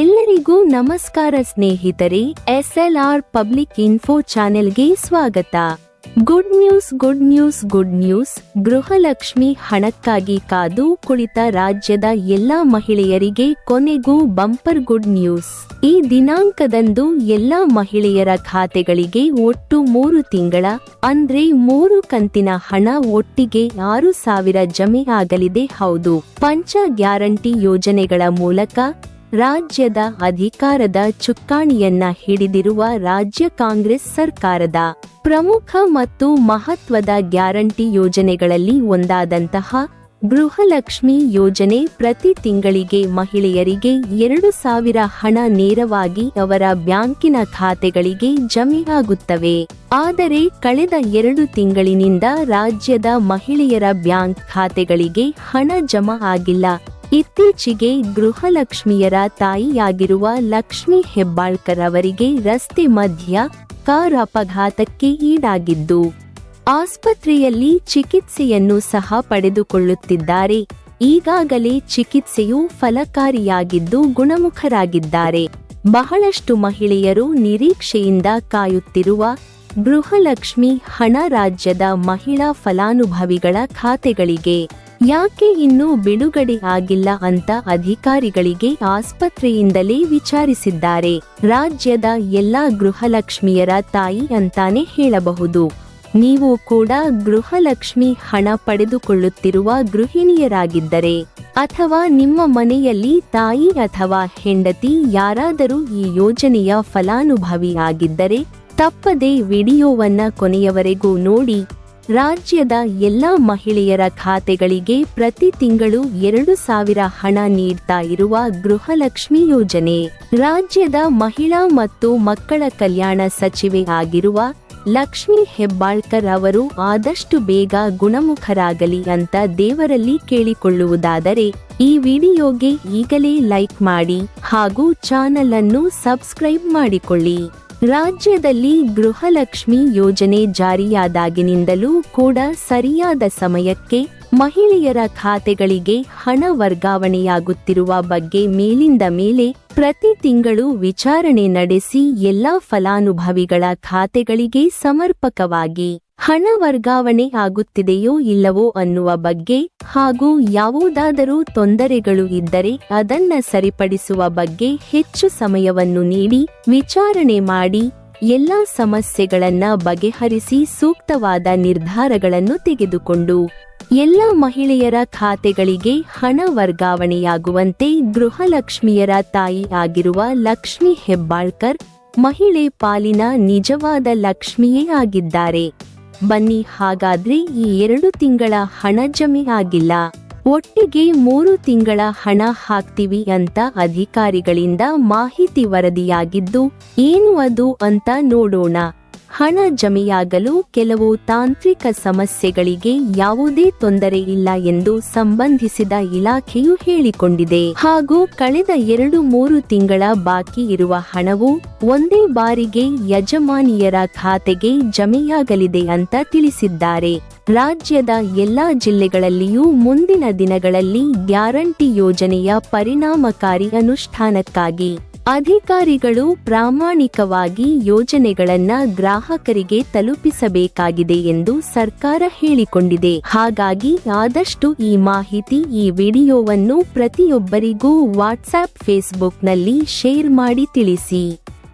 ಎಲ್ಲರಿಗೂ ನಮಸ್ಕಾರ ಸ್ನೇಹಿತರೆ, ಎಸ್ಎಲ್ಆರ್ ಪಬ್ಲಿಕ್ ಇನ್ಫೋ ಚಾನೆಲ್ಗೆ ಸ್ವಾಗತ. Good news good news good news. Gruhalakshmi ಹಣಕ್ಕಾಗಿ ಕಾದು ಕುಳಿತ ರಾಜ್ಯದ ಎಲ್ಲಾ ಮಹಿಳೆಯರಿಗೆ ಕೊನೆಗೂ ಬಂಪರ್ ಗುಡ್ ನ್ಯೂಸ್. ಈ ದಿನಾಂಕದಂದು ಎಲ್ಲಾ ಮಹಿಳೆಯರ ಖಾತೆಗಳಿಗೆ ಒಟ್ಟು ಮೂರು ತಿಂಗಳ, ಅಂದ್ರೆ ಮೂರು ಕಂತಿನ ಹಣ ಒಟ್ಟಿಗೆ ಆರು ಸಾವಿರ ಜಮೆ ಆಗಲಿದೆ ಹೌದು. ಪಂಚ ಗ್ಯಾರಂಟಿ ಯೋಜನೆಗಳ ಮೂಲಕ ರಾಜ್ಯದ ಅಧಿಕಾರದ ಚುಕ್ಕಾಣಿಯನ್ನ ಹಿಡಿದಿರುವ ರಾಜ್ಯ ಕಾಂಗ್ರೆಸ್ ಸರ್ಕಾರದ ಪ್ರಮುಖ ಮತ್ತು ಮಹತ್ವದ ಗ್ಯಾರಂಟಿ ಯೋಜನೆಗಳಲ್ಲಿ ಒಂದಾದಂತಹ ಗೃಹಲಕ್ಷ್ಮಿ ಯೋಜನೆ ಪ್ರತಿ ತಿಂಗಳಿಗೆ ಮಹಿಳೆಯರಿಗೆ ಎರಡು ಸಾವಿರ ಹಣ ನೇರವಾಗಿ ಅವರ ಬ್ಯಾಂಕಿನ ಖಾತೆಗಳಿಗೆ ಜಮೆಯಾಗುತ್ತವೆ ಆದರೆ ಕಳೆದ ಎರಡು ತಿಂಗಳಿನಿಂದ ರಾಜ್ಯದ ಮಹಿಳೆಯರ ಬ್ಯಾಂಕ್ ಖಾತೆಗಳಿಗೆ ಹಣ ಜಮಾ ಆಗಿಲ್ಲ. ಇತ್ತೀಚೆಗೆ ಗೃಹಲಕ್ಷ್ಮಿಯರ ತಾಯಿಯಾಗಿರುವ ಲಕ್ಷ್ಮಿ ಹೆಬ್ಬಾಳ್ಕರ್ ಅವರಿಗೆ ರಸ್ತೆ ಮಧ್ಯ ಕಾರ್ ಅಪಘಾತಕ್ಕೆ ಈಡಾಗಿದ್ದು, ಆಸ್ಪತ್ರೆಯಲ್ಲಿ ಚಿಕಿತ್ಸೆಯನ್ನು ಸಹ ಪಡೆದುಕೊಳ್ಳುತ್ತಿದ್ದಾರೆ. ಈಗಾಗಲೇ ಚಿಕಿತ್ಸೆಯು ಫಲಕಾರಿಯಾಗಿದ್ದು ಗುಣಮುಖರಾಗಿದ್ದಾರೆ. ಬಹಳಷ್ಟು ಮಹಿಳೆಯರು ನಿರೀಕ್ಷೆಯಿಂದ ಕಾಯುತ್ತಿರುವ ಗೃಹಲಕ್ಷ್ಮಿ ಹಣ ರಾಜ್ಯದ ಮಹಿಳಾ ಫಲಾನುಭವಿಗಳ ಖಾತೆಗಳಿಗೆ ಯಾಕೆ ಇನ್ನೂ ಬಿಡುಗಡೆ ಆಗಿಲ್ಲ ಅಂತ ಅಧಿಕಾರಿಗಳಿಗೆ ಆಸ್ಪತ್ರೆಯಿಂದಲೇ ವಿಚಾರಿಸಿದ್ದಾರೆ. ರಾಜ್ಯದ ಎಲ್ಲಾ ಗೃಹಲಕ್ಷ್ಮಿಯರ ತಾಯಿ ಅಂತಾನೆ ಹೇಳಬಹುದು. ನೀವು ಕೂಡ ಗೃಹಲಕ್ಷ್ಮಿ ಹಣ ಪಡೆದುಕೊಳ್ಳುತ್ತಿರುವ ಗೃಹಿಣಿಯರಾಗಿದ್ದರೆ, ಅಥವಾ ನಿಮ್ಮ ಮನೆಯಲ್ಲಿ ತಾಯಿ ಅಥವಾ ಹೆಂಡತಿ ಯಾರಾದರೂ ಈ ಯೋಜನೆಯ ಫಲಾನುಭವಿ ಆಗಿದ್ದರೆ ತಪ್ಪದೇ ವಿಡಿಯೋವನ್ನ ಕೊನೆಯವರೆಗೂ ನೋಡಿ ರಾಜ್ಯದ ಎಲ್ಲಾ ಮಹಿಳೆಯರ ಖಾತೆಗಳಿಗೆ ಪ್ರತಿ ತಿಂಗಳು ಎರಡು ಸಾವಿರ ಹಣ ನೀಡ್ತಾ ಇರುವ ಗೃಹಲಕ್ಷ್ಮಿ ಯೋಜನೆ. ರಾಜ್ಯದ ಮಹಿಳಾ ಮತ್ತು ಮಕ್ಕಳ ಕಲ್ಯಾಣ ಸಚಿವೆ ಆಗಿರುವ ಲಕ್ಷ್ಮಿ ಹೆಬ್ಬಾಳ್ಕರ್ ಅವರು ಆದಷ್ಟು ಬೇಗ ಗುಣಮುಖರಾಗಲಿ ಅಂತ ದೇವರಲ್ಲಿ ಕೇಳಿಕೊಳ್ಳುವುದಾದರೆ, ಈ ವಿಡಿಯೋಗೆ ಈಗಲೇ ಲೈಕ್ ಮಾಡಿ ಹಾಗೂ ಚಾನಲ್ ಅನ್ನು ಸಬ್ಸ್ಕ್ರೈಬ್ ಮಾಡಿಕೊಳ್ಳಿ. ರಾಜ್ಯದಲ್ಲಿ ಗೃಹಲಕ್ಷ್ಮಿ ಯೋಜನೆ ಜಾರಿಯಾದಾಗಿನಿಂದಲೂ ಕೂಡ ಸರಿಯಾದ ಸಮಯಕ್ಕೆ ಮಹಿಳೆಯರ ಖಾತೆಗಳಿಗೆ ಹಣ ವರ್ಗಾವಣೆಯಾಗುತ್ತಿರುವ ಬಗ್ಗೆ ಮೇಲಿಂದ ಮೇಲೆ ಪ್ರತಿ ತಿಂಗಳು ವಿಚಾರಣೆ ನಡೆಸಿ ಎಲ್ಲಾ ಫಲಾನುಭವಿಗಳ ಖಾತೆಗಳಿಗೆ ಸಮರ್ಪಕವಾಗಿ ಹಣ ವರ್ಗಾವಣೆ ಆಗುತ್ತಿದೆಯೋ ಇಲ್ಲವೋ ಅನ್ನುವ ಬಗ್ಗೆ ಹಾಗೂ ಯಾವುದಾದರೂ ತೊಂದರೆಗಳು ಇದ್ದರೆ ಅದನ್ನ ಸರಿಪಡಿಸುವ ಬಗ್ಗೆ ಹೆಚ್ಚು ಸಮಯವನ್ನು ನೀಡಿ, ವಿಚಾರಣೆ ಮಾಡಿ, ಎಲ್ಲಾ ಸಮಸ್ಯೆಗಳನ್ನ ಬಗೆಹರಿಸಿ ಸೂಕ್ತವಾದ ನಿರ್ಧಾರಗಳನ್ನು ತೆಗೆದುಕೊಂಡು, ಎಲ್ಲ ಮಹಿಳೆಯರ ಖಾತೆಗಳಿಗೆ ಹಣ ವರ್ಗಾವಣೆಯಾಗುವಂತೆ ಗೃಹಲಕ್ಷ್ಮಿಯರ ತಾಯಿ ಆಗಿರುವ ಲಕ್ಷ್ಮಿ ಹೆಬ್ಬಾಳ್ಕರ್ ಮಹಿಳೆ ಪಾಲಿನ ನಿಜವಾದ ಲಕ್ಷ್ಮಿಯೇ ಆಗಿದ್ದಾರೆ. ಬನ್ನಿ, ಹಾಗಾದ್ರೆ ಈ ಎರಡು ತಿಂಗಳ ಹಣ ಜಮೆ ಆಗಿಲ್ಲ. ಒಟ್ಟಿಗೆ ಮೂರು ತಿಂಗಳ ಹಣ ಹಾಕ್ತಿವಿ ಅಂತ ಅಧಿಕಾರಿಗಳಿಂದ ಮಾಹಿತಿ ವರದಿಯಾಗಿದ್ದು, ಏನು ಅದು ಅಂತ ನೋಡೋಣ. ಹಣ ಜಮೆಯಾಗಲು ಕೆಲವು ತಾಂತ್ರಿಕ ಸಮಸ್ಯೆಗಳಿಗೆ ಯಾವುದೇ ತೊಂದರೆ ಇಲ್ಲ ಎಂದು ಸಂಬಂಧಿಸಿದ ಇಲಾಖೆಯು ಹೇಳಿಕೊಂಡಿದೆ. ಹಾಗೂ ಕಳೆದ ಎರಡು ಮೂರು ತಿಂಗಳ ಬಾಕಿ ಇರುವ ಹಣವು ಒಂದೇ ಬಾರಿಗೆ ಯಜಮಾನಿಯರ ಖಾತೆಗೆ ಜಮೆಯಾಗಲಿದೆ ಅಂತ ತಿಳಿಸಿದ್ದಾರೆ. ರಾಜ್ಯದ ಎಲ್ಲಾ ಜಿಲ್ಲೆಗಳಲ್ಲಿಯೂ ಮುಂದಿನ ದಿನಗಳಲ್ಲಿ ಗ್ಯಾರಂಟಿ ಯೋಜನೆಯ ಪರಿಣಾಮಕಾರಿ ಅನುಷ್ಠಾನಕ್ಕಾಗಿ ಅಧಿಕಾರಿಗಳು ಪ್ರಾಮಾಣಿಕವಾಗಿ ಯೋಜನೆಗಳನ್ನ ಗ್ರಾಹಕರಿಗೆ ತಲುಪಿಸಬೇಕಾಗಿದೆ ಎಂದು ಸರ್ಕಾರ ಹೇಳಿಕೊಂಡಿದೆ. ಹಾಗಾಗಿ ಆದಷ್ಟು ಈ ಮಾಹಿತಿ ಈ ವಿಡಿಯೋವನ್ನು ಪ್ರತಿಯೊಬ್ಬರಿಗೂ ವಾಟ್ಸ್ಆಪ್ ಫೇಸ್ಬುಕ್ನಲ್ಲಿ ಶೇರ್ ಮಾಡಿ ತಿಳಿಸಿ.